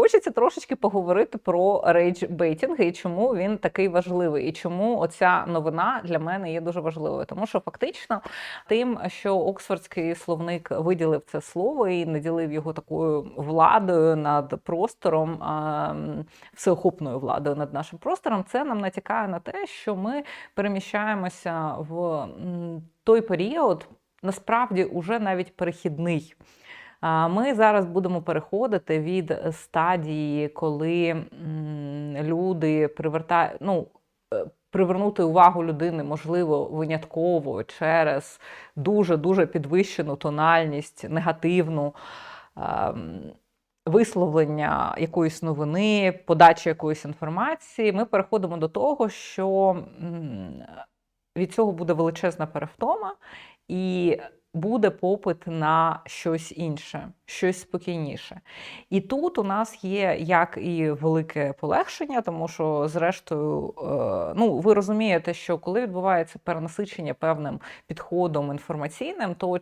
хочеться трошечки поговорити про рейдж-бейтінг і чому він такий важливий, і чому оця новина для мене є дуже важливою. Тому що фактично тим, що Оксфордський словник виділив це слово і наділив його такою владою над простором, всеохопною владою над нашим простором, це нам натякає на те, що ми переміщаємося в той період, насправді уже навіть перехідний. Ми зараз будемо переходити від стадії, коли люди привертають, ну, е, привернути увагу людини можливо винятково через дуже дуже підвищену тональність, негативну. Висловлення якоїсь новини, подачі якоїсь інформації, ми переходимо до того, що від цього буде величезна перевтома, і буде попит на щось інше, щось спокійніше. І тут у нас є як і велике полегшення, тому що, зрештою, е, ну ви розумієте, що коли відбувається перенасичення певним підходом інформаційним, то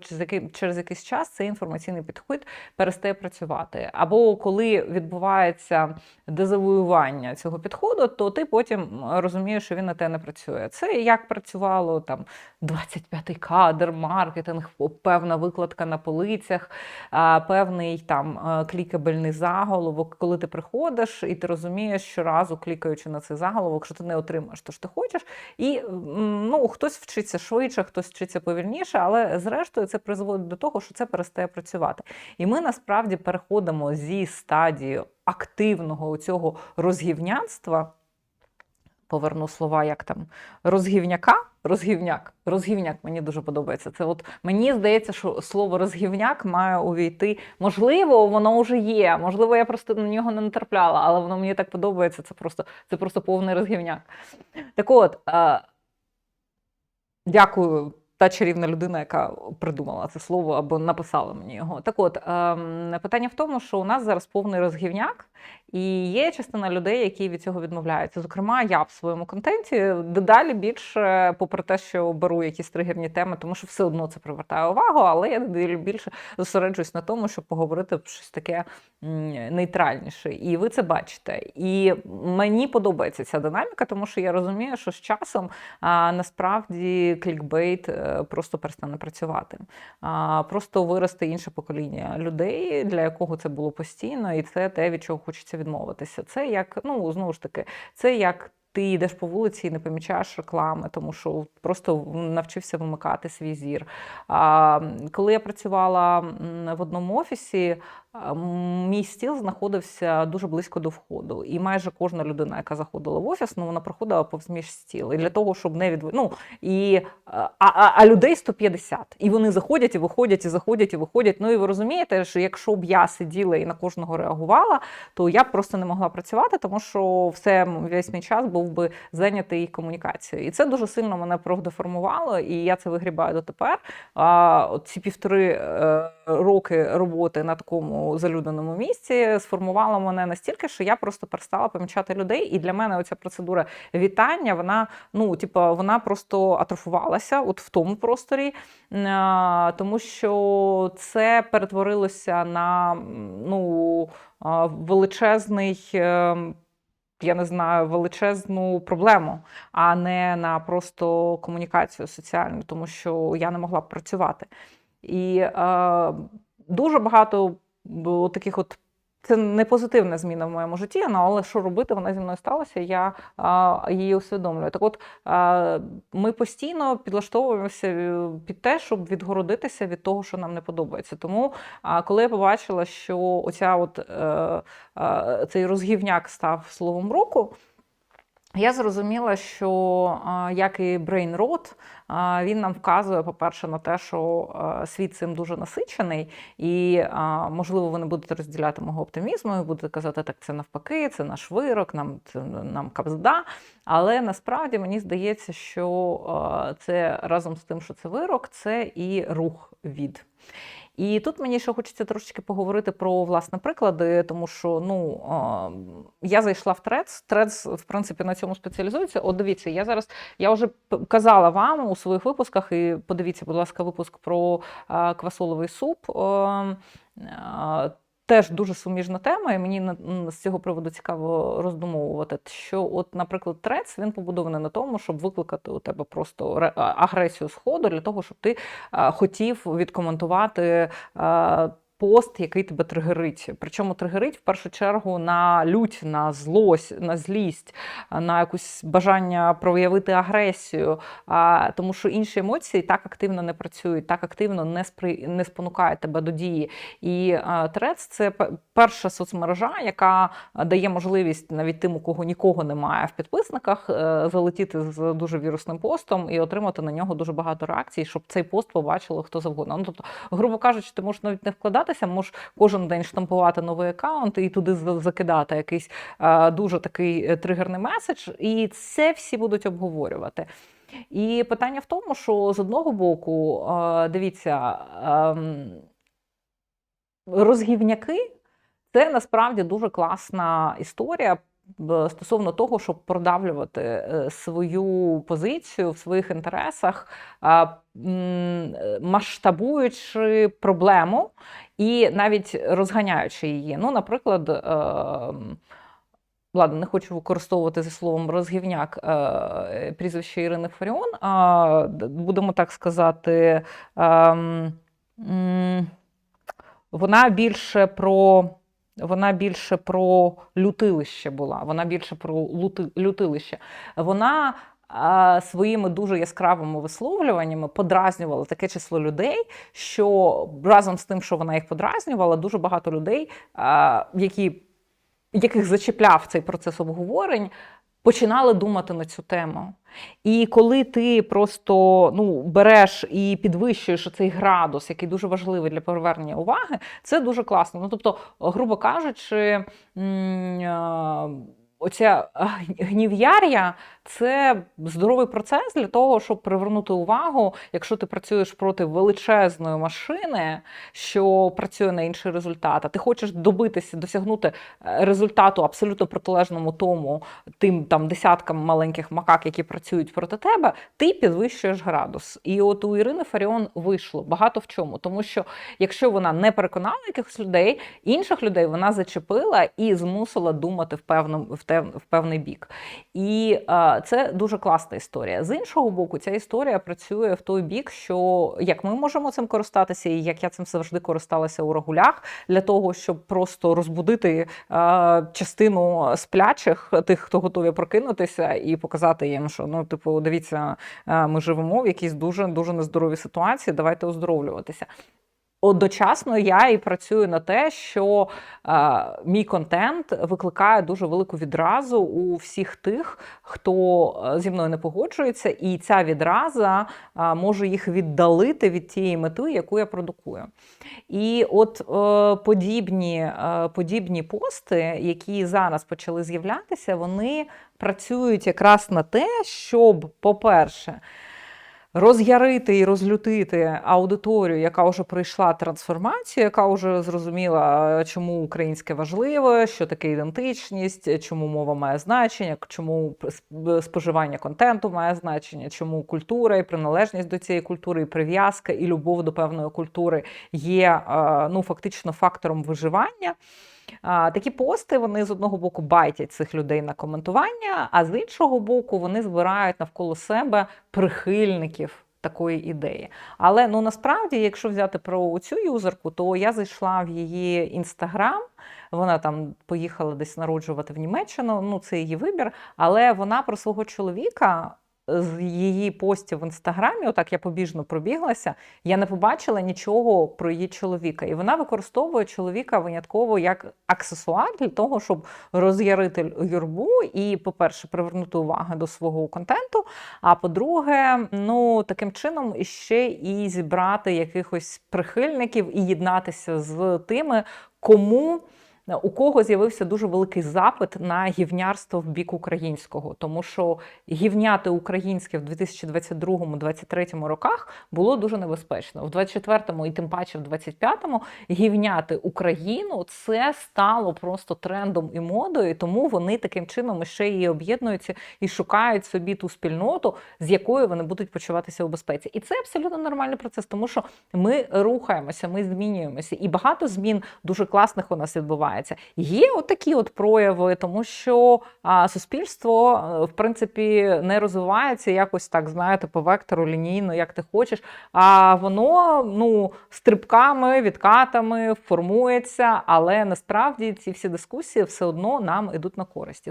через якийсь час цей інформаційний підхід перестає працювати. Або коли відбувається дезавоювання цього підходу, то ти потім розумієш, що він на те не працює. Це як працювало там 25-й кадр, маркетинг, певна викладка на полицях, певний там е, клікабельний заголовок, коли ти приходиш і ти розумієш, щоразу клікаючи на цей заголовок, що ти не отримаєш те, що ти хочеш. І ну, хтось вчиться швидше, хтось вчиться повільніше, але зрештою це призводить до того, що це перестає працювати. І ми насправді переходимо зі стадії активного цього розгівнянства. Поверну слова, як там розгівняка, розгівняк, розгівняк мені дуже подобається. Це от мені здається, що слово розгівняк має увійти. Можливо, воно вже є. Можливо, я просто на нього не натрапляла, але воно мені так подобається. Це просто, це просто повний розгівняк. Так от, е, дякую. Та чарівна людина, яка придумала це слово або написала мені його. Так от ем, питання в тому, що у нас зараз повний розгівняк, і є частина людей, які від цього відмовляються. Зокрема, я в своєму контенті дедалі більше, попри те, що беру якісь тригерні теми, тому що все одно це привертає увагу, але я дедалі більше зосереджуюсь на тому, щоб поговорити щось таке нейтральніше. І ви це бачите. І мені подобається ця динаміка, тому що я розумію, що з часом а, насправді клікбейт е, просто перестане працювати. А, просто виросте інше покоління людей, для якого це було постійно, і це те, від чого хочеться відмовитися. Це як, ну знову ж таки, це як. Ти йдеш по вулиці і не помічаєш реклами, тому що просто навчився вимикати свій зір. А, коли я працювала в одному офісі, мій стіл знаходився дуже близько до входу. І майже кожна людина, яка заходила в офіс, ну вона проходила повз між стіл. І для того, щоб не від... ну, і, а, а, а людей 150. І вони заходять і виходять, і заходять, і виходять. Ну і ви розумієте, що якщо б я сиділа і на кожного реагувала, то я б просто не могла працювати, тому що все весь мій час був би зайнятий комунікацією. І це дуже сильно мене профдеформувало, і я це вигрібаю дотепер. А, от ці півтори е, роки роботи на такому залюдненому місці сформувала мене настільки, що я просто перестала помічати людей. І для мене оця процедура вітання, вона ну, типу, вона просто атрофувалася от в тому просторі, тому що це перетворилося на ну, величезний. е, Я не знаю, величезну проблему, а не на просто комунікацію соціальну, тому що я не могла працювати. І е, дуже багато було таких от. Це не позитивна зміна в моєму житті, ну, але що робити, вона зі мною сталася, я а, її усвідомлюю. Так от а, ми постійно підлаштовуємося е, під те, щоб відгородитися від того, що нам не подобається. Тому, а, коли я побачила, що оця от, а, а, цей розгівняк став словом року, я зрозуміла, що як і Brain Rot, він нам вказує, по-перше, на те, що світ цим дуже насичений, і можливо, ви не будете розділяти мого оптимізму, і будете казати, так це навпаки, це наш вирок, нам це нам кабзда. Але насправді мені здається, що це разом з тим, що це вирок, це і рух від. І тут мені ще хочеться трошечки поговорити про власне приклади, тому що ну я зайшла в Трец. Трец, в принципі, на цьому спеціалізується. От дивіться, я зараз я вже казала вам у своїх випусках, і подивіться, будь ласка, випуск про квасоловий суп. Теж дуже суміжна тема, і мені з цього приводу цікаво роздумовувати. Що, от, наприклад, трец він побудований на тому, щоб викликати у тебе просто ре- агресію сходу для того, щоб ти хотів відкоментувати. Пост, який тебе тригерить. Причому тригерить в першу чергу на лють, на злость, на злість, на якусь бажання проявити агресію. А, тому що інші емоції так активно не працюють, так активно не спри... не спонукають тебе до дії. І а, Трец це перша соцмережа, яка дає можливість навіть тим, у кого нікого немає в підписниках, е, залетіти з дуже вірусним постом і отримати на нього дуже багато реакцій, щоб цей пост побачило хто завгодно. Ну тобто, грубо кажучи, ти можеш навіть не вкладатися, можеш кожен день штампувати новий аккаунт і туди закидати якийсь е, дуже такий е, тригерний меседж, і це всі будуть обговорювати. І питання в тому, що з одного боку, е, дивіться, ем, розгівняки це насправді дуже класна історія. Стосовно того, щоб продавлювати е, свою позицію в своїх інтересах, е, масштабуючи проблему і навіть розганяючи її. Ну, наприклад, ем, ладно, не хочу використовувати зі словом розгівняк е, прізвище Ірини Фаріон, а будемо так сказати. ем, вона більше про. Вона більше про лютилище була, вона більше про лути, лютилище. Вона а, своїми дуже яскравими висловлюваннями подразнювала таке число людей, що разом з тим, що вона їх подразнювала, дуже багато людей, а, які, яких зачіпляв цей процес обговорень, починали думати на цю тему. І коли ти просто ну, береш і підвищуєш цей градус, який дуже важливий для повернення уваги, це дуже класно. Ну, тобто, грубо кажучи, а, оця гнів'яр'я це здоровий процес для того, щоб привернути увагу, якщо ти працюєш проти величезної машини, що працює на інший результат, а ти хочеш добитися, досягнути е, результату абсолютно протилежному тому, тим там десяткам маленьких макак, які працюють проти тебе, ти підвищуєш градус. І от у Ірини Фаріон вийшло багато в чому, тому що якщо вона не переконала якихось людей, інших людей вона зачепила і змусила думати в певному в, в певний бік. І е, це дуже класна історія. З іншого боку, ця історія працює в той бік, що як ми можемо цим користатися, і як я цим завжди користалася у регулях, для того, щоб просто розбудити е, частину сплячих, тих, хто готові прокинутися, і показати їм, що ну, типу, дивіться, е, ми живемо в якійсь дуже дуже нездоровій ситуації. Давайте оздоровлюватися. Одночасно я і працюю на те, що е, мій контент викликає дуже велику відразу у всіх тих, хто е, зі мною не погоджується, і ця відраза е, може їх віддалити від тієї мети, яку я продукую. І от е, подібні, е, подібні пости, які зараз почали з'являтися, вони працюють якраз на те, щоб, по-перше, роз'ярити і розлютити аудиторію, яка вже пройшла трансформацію, яка вже зрозуміла, чому українське важливе, що таке ідентичність, чому мова має значення, чому споживання контенту має значення, чому культура і приналежність до цієї культури, і прив'язка, і любов до певної культури є ну, фактично фактором виживання. Такі пости вони з одного боку байтять цих людей на коментування, а з іншого боку, вони збирають навколо себе прихильників такої ідеї. Але ну насправді, якщо взяти про цю юзерку, то я зайшла в її інстаграм. Вона там поїхала десь народжувати в Німеччину. Ну це її вибір. Але вона про свого чоловіка. З її постів в інстаграмі, отак я побіжно пробіглася, я не побачила нічого про її чоловіка. І вона використовує чоловіка винятково як аксесуар для того, щоб роз'ярити юрбу і, по-перше, привернути увагу до свого контенту. А по-друге, ну таким чином ще і зібрати якихось прихильників і єднатися з тими, кому. У кого з'явився дуже великий запит на гівнярство в бік українського, тому що гівняти українське в 2022-2023 роках було дуже небезпечно. В 24-му і тим паче в 25-му гівняти Україну це стало просто трендом і модою, тому вони таким чином ще і об'єднуються і шукають собі ту спільноту, з якою вони будуть почуватися у безпеці. І це абсолютно нормальний процес, тому що ми рухаємося, ми змінюємося, і багато змін дуже класних у нас відбувається. Є отакі от прояви, тому що а, суспільство е, в принципі не розвивається якось так, знаєте, по вектору лінійно, як ти хочеш. А воно ну стрибками, відкатами формується, але насправді ці всі дискусії все одно нам ідуть на користь.